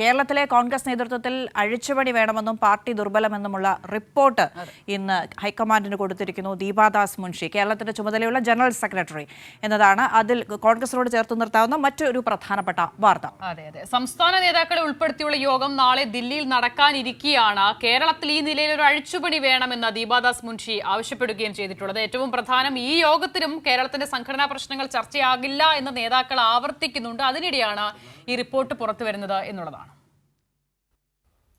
കേരളത്തിലെ കോൺഗ്രസ് നേതൃത്വത്തിൽ അഴിച്ചുപണി വേണമെന്നും പാർട്ടി ദുർബലമെന്നുമുള്ള റിപ്പോർട്ട് ഇന്ന് ഹൈക്കമാൻഡിന് കൊടുത്തിരിക്കുന്നു. ദീപാദാസ് മുൻഷി കേരളത്തിന്റെ ചുമതലയുള്ള ജനറൽ സെക്രട്ടറി എന്നതാണ് അതിൽ കോൺഗ്രസിനോട് ചേർത്ത് നിർത്താവുന്ന മറ്റൊരു പ്രധാനപ്പെട്ട വാർത്ത. അതെ അതെ. സംസ്ഥാന നേതാക്കളെ ഉൾപ്പെടുത്തിയുള്ള യോഗം നാളെ ദില്ലിയിൽ നടക്കാനിരിക്കുകയാണ് കേരളത്തിൽ ഈ നിലയിൽ ഒരു അഴിച്ചുപണി വേണമെന്ന് ദീപാദാസ് മുൻഷി ആവശ്യപ്പെടുകയും ചെയ്തിട്ടുള്ളത്. ഏറ്റവും പ്രധാനം ഈ യോഗത്തിലും കേരളത്തിന്റെ സംഘടനാ പ്രശ്നങ്ങൾ ചർച്ചയാകില്ല എന്ന് നേതാക്കൾ ആവർത്തിക്കുന്നുണ്ട്. അതിനിടെയാണ് ഈ റിപ്പോർട്ട് പുറത്തു വരുന്നത് എന്നുള്ളതാണ്.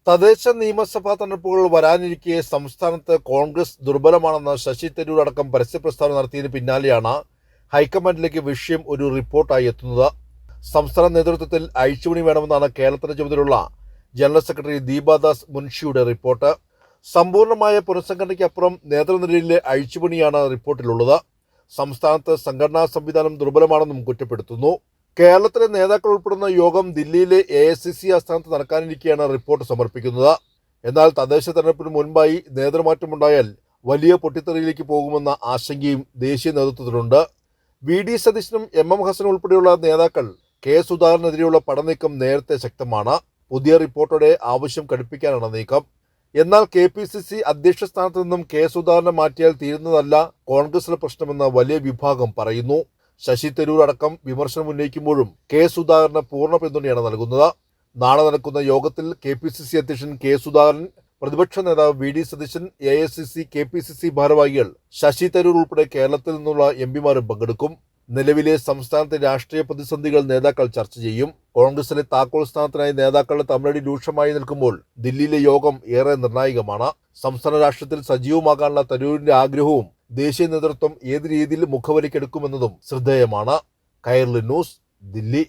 തദ്ദേശ നിയമസഭാ തെരഞ്ഞെടുപ്പുകൾ വരാനിരിക്കെ സംസ്ഥാനത്ത് കോൺഗ്രസ് ദുർബലമാണെന്ന് ശശി തരൂർ അടക്കം പരസ്യപ്രസ്താവന നടത്തിയതിന് പിന്നാലെയാണ് ഹൈക്കമാൻഡിലേക്ക് വിഷയം ഒരു റിപ്പോർട്ടായി എത്തുന്നത്. സംസ്ഥാന നേതൃത്വത്തിൽ അഴിച്ചുപണി വേണമെന്നാണ് കേരളത്തിന്റെ ചുമതലയുള്ള ജനറൽ സെക്രട്ടറി ദീപാദാസ് മുൻഷിയുടെ റിപ്പോർട്ട്. സമ്പൂർണമായ പുനഃസംഘടനയ്ക്കപ്പുറം നേതൃനിരയിലെ അഴിച്ചുപണിയാണ് റിപ്പോർട്ടിലുള്ളത്. സംസ്ഥാനത്ത് സംഘടനാ സംവിധാനം ദുർബലമാണെന്നും കുറ്റപ്പെടുത്തുന്നു. കേരളത്തിലെ നേതാക്കൾ ഉൾപ്പെടുന്ന യോഗം ദില്ലിയിലെ എ ഐ സി സി ആസ്ഥാനത്ത് നടക്കാനിരിക്കെയാണ് റിപ്പോർട്ട് സമർപ്പിക്കുന്നത്. എന്നാൽ തദ്ദേശ തെരഞ്ഞെടുപ്പിന് മുൻപായി നേതൃമാറ്റമുണ്ടായാൽ വലിയ പൊട്ടിത്തെറിയിലേക്ക് പോകുമെന്ന ആശങ്കയും ദേശീയ നേതൃത്വത്തിലുണ്ട്. വി. ഡി. സതീശനും എം. എം. ഹസനും ഉൾപ്പെടെയുള്ള നേതാക്കൾ കെ. സുധാകരനെതിരെയുള്ള പടനീക്കം നേരത്തെ ശക്തമാണ്. പുതിയ റിപ്പോർട്ടോടെ ആവശ്യം കടുപ്പിക്കാനാണ് നീക്കം. എന്നാൽ കെ. പി. സി. സി അധ്യക്ഷ സ്ഥാനത്ത് നിന്നും കെ. സുധാകരനെ മാറ്റിയാൽ തീരുന്നതല്ല കോൺഗ്രസിലെ പ്രശ്നമെന്ന് വലിയ വിഭാഗം പറയുന്നു. ശശി തരൂർ അടക്കം വിമർശനം ഉന്നയിക്കുമ്പോഴും കെ സുധാകരന് പൂർണ പിന്തുണയാണ് നൽകുന്നത്. നാളെ നടക്കുന്ന യോഗത്തിൽ കെ പി സി സി അധ്യക്ഷൻ കെ സുധാകരൻ പ്രതിപക്ഷ നേതാവ് V D Satheesan A I C C K P C C ഭാരവാഹികൾ ശശി തരൂർ ഉൾപ്പെടെ കേരളത്തിൽ നിന്നുള്ള എം പിമാരും പങ്കെടുക്കും. നിലവിലെ സംസ്ഥാനത്തെ രാഷ്ട്രീയ പ്രതിസന്ധികൾ നേതാക്കൾ ചർച്ച ചെയ്യും. കോൺഗ്രസിലെ താക്കോൽ സ്ഥാനത്തിനായി നേതാക്കളുടെ തമിഴടി രൂക്ഷമായി നിൽക്കുമ്പോൾ ദില്ലിയിലെ യോഗം ഏറെ നിർണായകമാണ്. സംസ്ഥാന രാഷ്ട്രീയത്തിൽ സജീവമാകാനുള്ള തരൂരിന്റെ ആഗ്രഹവും ദേശീയ നേതൃത്വം ഏത് രീതിയിൽ മുഖവരിക്കെടുക്കുമെന്നതും ശ്രദ്ധേയമാണ്. കൈർലി ന്യൂസ് ദില്ലി.